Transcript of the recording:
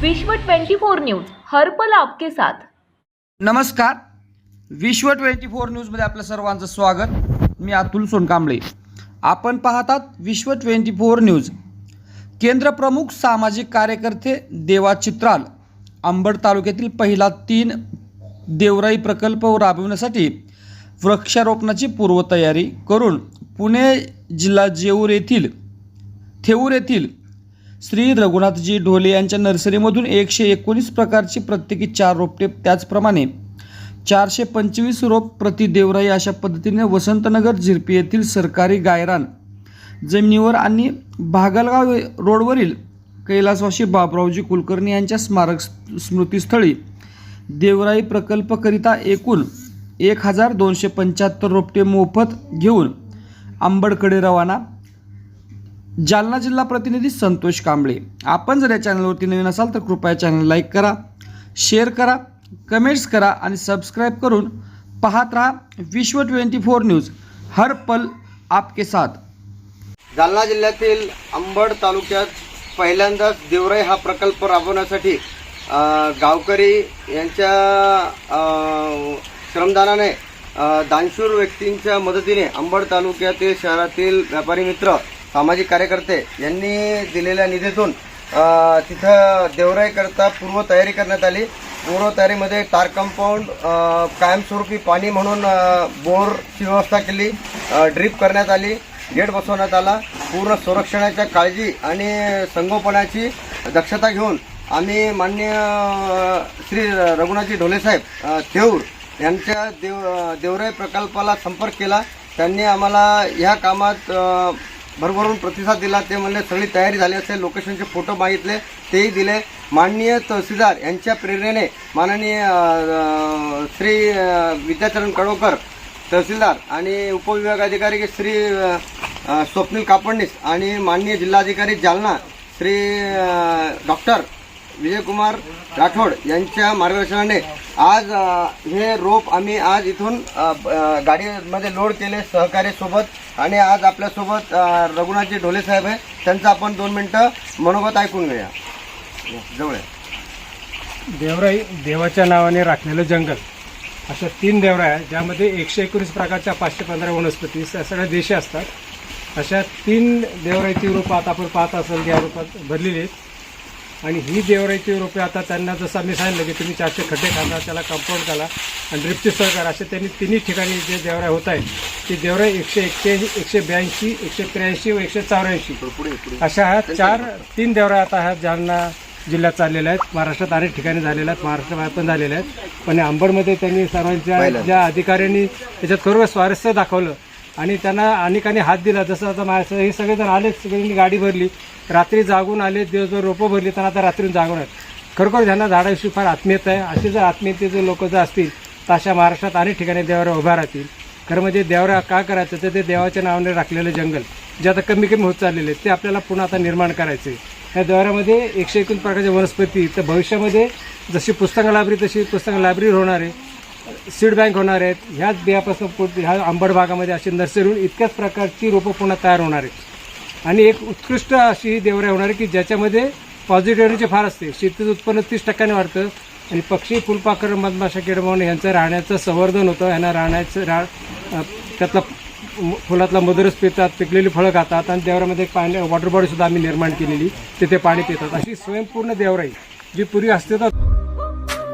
विश्व 24 न्यूज हर्पल आपके साथ. नमस्कार. विश्व ट्वेंटी फोर न्यूजमध्ये आपलं सर्वांचं स्वागत. मी अतुल सोनकांबळे. आपण पाहतात विश्व ट्वेंटी फोर न्यूज. केंद्रप्रमुख सामाजिक कार्यकर्ते देवा चित्राल अंबड तालुक्यातील पहिला तीन देवराई प्रकल्प राबविण्यासाठी वृक्षारोपणाची पूर्वतयारी करून पुणे जिल्हा जेऊर येथील थेऊर येथील श्री रघुनाथजी ढोले यांच्या नर्सरीमधून एकशे एकोणीस प्रकारची प्रत्येकी चार रोपटे त्याचप्रमाणे चारशे पंचवीस रोप प्रति देवराई अशा पद्धतीने वसंतनगर झिरपी येथील सरकारी गायरान जमिनीवर आणि भागलगाव रोडवरील कैलासवासी बाबरावजी कुलकर्णी यांच्या स्मारक स्मृतीस्थळी देवराई प्रकल्पकरिता एकूण एक हजार दोनशे पंच्याहत्तर रोपटे मोफत घेऊन आंबडकडे रवाना जालना जिल्हा प्रतिनिधी संतोष कांबळे. आपण जर या चॅनलवरती नवीन असाल तर कृपया चॅनल लाईक करा शेअर करा कमेंट्स करा आणि सबस्क्राईब करून पाहत राहा विश्व ट्वेंटी फोर न्यूज. हर पल आपके साथ. जालना जिल्ह्यातील अंबड तालुक्यात पहिल्यांदाच देवराई हा प्रकल्प राबवण्यासाठी गावकरी यांच्या श्रमदानाने दानशूर व्यक्तींच्या मदतीने अंबड तालुक्यातील शहरातील व्यापारी मित्र सामाजिक कार्यकर्ते यांनी दिलेल्या निधीतून तिथं देवराईकरता पूर्वतयारी करण्यात आली. पूर्वतयारीमध्ये टार कंपाऊंड कायमस्वरूपी पाणी म्हणून बोरची व्यवस्था केली ड्रीप करण्यात आली गेट बसवण्यात आला. पूर्ण संरक्षणाच्या काळजी आणि संगोपनाची दक्षता घेऊन आम्ही मान्य श्री रघुनाथजी ढोलेसाहेब थेऊर यांच्या देव देवराई प्रकल्पाला संपर्क केला. त्यांनी आम्हाला ह्या कामात भरभरून प्रतिसाद दिला. ते म्हणले सगळी तयारी झाली असेल लोकेशनचे फोटो मागितले तेही दिले. माननीय तहसीलदार यांच्या प्रेरणेने माननीय श्री विद्याचरण कडोकर तहसीलदार आणि उपविभागाधिकारी श्री स्वप्नील कापडणीस आणि माननीय जिल्हाधिकारी जालना श्री डॉक्टर विजयकुमार राठोड यांच्या मार्गदर्शनाने. आज हे रोप आम्ही आज इथून गाडीमध्ये लोड केले सहकार्यासोबत आणि आज आपल्यासोबत रघुनाथजी ढोले साहेब आहे. त्यांचं आपण दोन मिनटं मनोगत ऐकून घेऊया. जवळ आहे. देवराई देवाच्या नावाने राखलेलं जंगल. अशा तीन देवराया आहेत ज्यामध्ये एकशे एकोणीस प्रकारच्या पाचशे पंधरा वनस्पती सगळ्या देशी असतात. अशा तीन देवराईची रूपं आता आपण पाहत असाल या रूपात भरलेली आहेत. आणि ही देवराईची रोपे आता त्यांना जसं आम्ही सांगितलं की तुम्ही चारशे खड्डे घाला त्याला कंपाऊंड घाला आणि ड्रिपची सोय करा. असे त्यांनी तिन्ही ठिकाणी जे देवराय होत आहेत ती देवराई एकशे एक्क्याऐंशी एकशे ब्याऐंशी एकशे त्र्याऐंशी व एकशे चौऱ्याऐंशी. अशा ह्या चार तीन देवऱ्या आता ह्या जालना जिल्ह्यात चाललेल्या आहेत. महाराष्ट्रात अनेक ठिकाणी झालेल्या आहेत. महाराष्ट्राबाहेर पण झालेल्या आहेत. पण अंबडमध्ये त्यांनी सर्वांच्या. ज्या अधिकाऱ्यांनी त्याच्यात खरोखर स्वारस्य दाखवलं आणि त्यांना अनेकांनी हात दिला. जसं आता माझं हे सगळेजण आलेच सगळ्यांनी गाडी भरली. रात्री जागून आले दिवसभर रोपं भरली त्यांना आता रात्रीहून जागून आहेत खरोखर त्यांना झाडाविषयी फार आत्मीयता आहे. असे जर आत्मीयतेचे लोक जर असतील तर अशा महाराष्ट्रात अनेक ठिकाणी देवऱ्या उभ्या राहतील. खरं म्हणजे देवरा का करायचं? तर ते देवाच्या नावाने राखलेलं जंगल जे आता कमी कमी होत चाललेले आहे ते आपल्याला पुन्हा आता निर्माण करायचे. या देवऱ्यामध्ये एकशे एकूण प्रकारच्या वनस्पती तर भविष्यामध्ये जशी पुस्तक लायब्ररी तशी पुस्तक लायब्ररी होणार आहे. सीड बँक होणार आहेत. ह्याच बियापासून पुढ- ह्या आंबड भागामध्ये अशी नर्सरीहून इतक्याच प्रकारची रोपं पुन्हा तयार होणार आहेत. आणि एक उत्कृष्ट अशी देवऱ्या होणार आहे की ज्याच्यामध्ये पॉझिटिव्हिटी फार असते. शेतीचं उत्पन्न तीस टक्क्याने वाढतं. आणि पक्षी फुलपाखर मधमाशा किडमावणे यांचं राहण्याचं संवर्धन होतं. ह्यांना राहण्याचं रा त्यातला फुलातला मधुरच पितात पिकलेली फळं खातात. आणि देवरामध्ये एक पाणी वॉटर बॉडीसुद्धा आम्ही निर्माण केलेली. तिथे पाणी पितात. अशी स्वयंपूर्ण देवराई जी पूर्वी अस्तित्वात